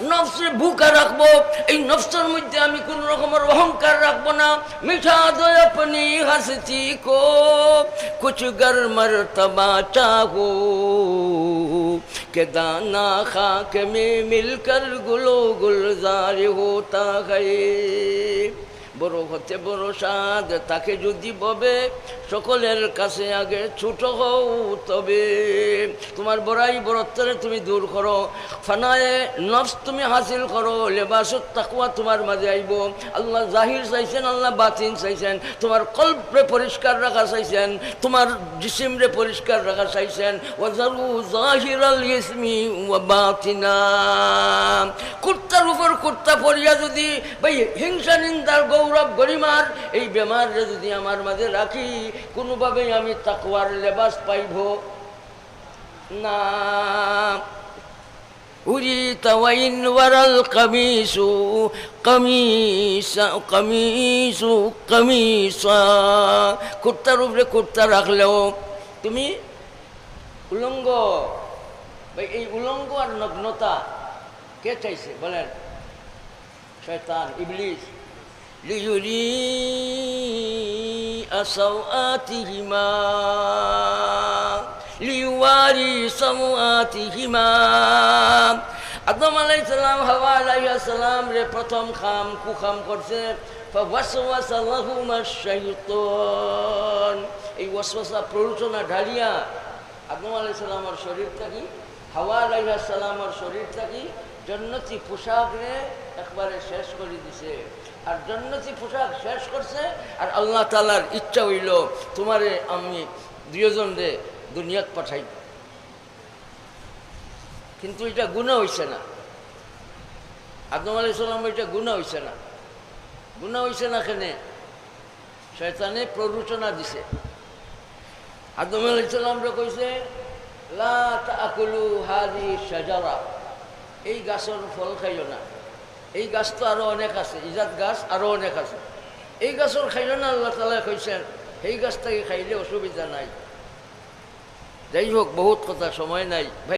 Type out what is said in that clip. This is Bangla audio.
নফসে ভুকা রাখবো এই নফসের মধ্যে আমি কোন রকমের অহংকার রাখবো না মিঠা দয়া পানি হাসছি কো কুছ গর মরতবা চাহো के दाना खाक में मिलकर गुलो गुलजार होता है বড় হতে বড় সাদ তাকে যদি ববে, সকলের কাছে আগে ছোট হও তবে। তোমার বড়াই বড়ত্বরে তুমি দূর করো, ফানায়ে নফস তুমি হাসিল করো, লেবাসত তাকুয়া তোমার মাঝে আইব। আল্লাহ জাহির চাইছেন, আল্লাহ বাতিন চাইছেন, তোমার কল্পে পরিষ্কার রাখা চাইছেন, তোমার জিসিমরে পরিষ্কার রাখা চাইছেন। ওয়াজারু জাহিরাল ইসমি ওয়া বাতিনা। কুর্তার উপর কুর্তা পরিয়া যদি, ভাই, হিংসা নিন্দার গৌরব গরিমার এই বেমারে যদি আমার মাঝে রাখি কোনোভাবেই আমি তাকুয়ার লেবাস পাইব না أريد وإن ورى القميص قميص قميص قميصا কুর্তার উপরে কুর্তা রাখলেও তুমি উলঙ্গ ভাই এই উলঙ্গ আর নগ্নতা কে চাইছে বলেন শয়তান ইবলিস লিয়ুরি আসাওয়াতিহিমা লিওয়ারি সামওয়াতিহিমা আদম আলাইহিস সালাম, হাওয়া আলাইহিস সালাম রে প্রথম খাম, কুখাম করছে এই ওয়াসওয়াসা প্ররোচনা ঢালিয়া আদম আলাইহিস সালামের শরীরটা কি? হাওয়া আলাইহিস সালামের শরীরটা কি? জন্নতি পোশাকরে একবারে শেষ করে দিছে। আর জন্নতি পোশাক শেষ করছে, আর আল্লাহ তালার ইচ্ছা হইল তোমারে আমি দুজন রে দুনিয়াত পাঠাই। কিন্তু এটা গুণা হইছে না। আদম আলাই সাল্লাম এটা গুণা হইছে না। গুণা হইছে না কেনে? শয়তানে প্ররোচনা দিছে। আদম আলাই সাল্লামরা কইছে, লা তাকুলু হাদি সাজারা এই গাছের ফল খাইও না। এই গাছ তো আরও অনেক আছে, ইজাত গাছ আরও অনেক আছে। এই গাছের খাইল না আল্লাহ তালা কইছেন সেই গাছটাকে খাইলে অসুবিধা নাই। যাই হোক, বহুত কথা, সময় নাই।